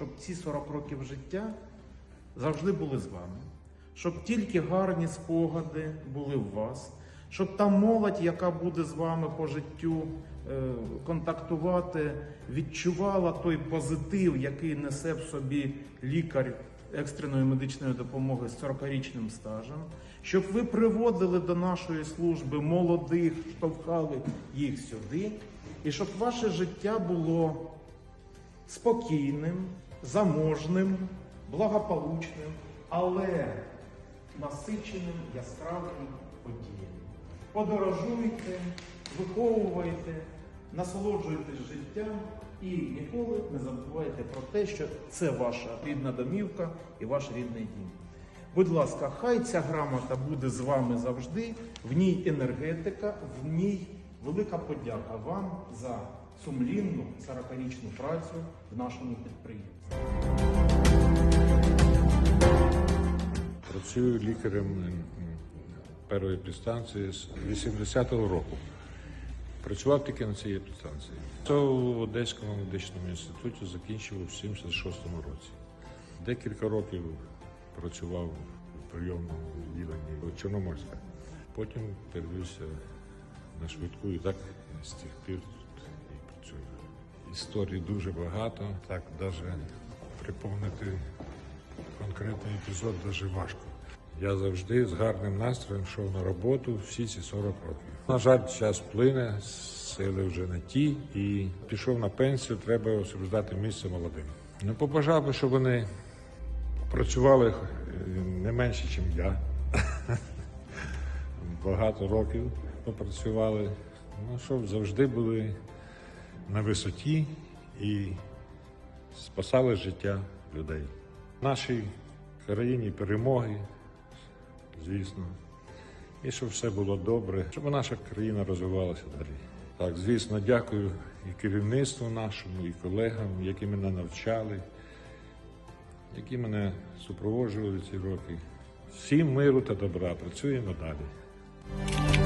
щоб ці 40 років життя завжди були з вами, щоб тільки гарні спогади були в вас, щоб та молодь, яка буде з вами по життю е, контактувати, відчувала той позитив, який несе в собі лікар екстреної медичної допомоги з 40-річним стажем, щоб ви приводили до нашої служби молодих, штовхали їх сюди, і щоб ваше життя було спокійним, заможним, благополучним, але насиченим яскравими подіями. Подорожуйте, виховуйте, насолоджуйтесь життям і ніколи не забувайте про те, що це ваша рідна домівка і ваш рідний дім. Будь ласка, хай ця грамота буде з вами завжди, в ній енергетика, в ній велика подяка вам за сумлінну 40-річну працю в нашому підприємстві. Працюю лікарем першої підстанції з 80-го року. Працював тільки на цій підстанції. Це в Одеському медичному інституті закінчив у 76-му році. Декілька років працював в прийомному відділенні Чорноморська. Потім перевівся на швидку і так з тих пір. Історій дуже багато, так навіть припомнити конкретний епізод дуже важко. Я завжди з гарним настроєм йшов на роботу всі ці 40 років. На жаль, час плине, сили вже не ті, і пішов на пенсію, треба освобождати місце молодим. Ну, побажав би, щоб вони працювали е, не менше, ніж я. Багато років попрацювали. Ну, щоб завжди були на висоті і спасали життя людей. Нашій країні перемоги, звісно, і щоб все було добре, щоб наша країна розвивалася далі. Так, звісно, дякую і керівництву нашому, і колегам, які мене навчали, які мене супроводжували ці роки. Всім миру та добра. Працюємо далі.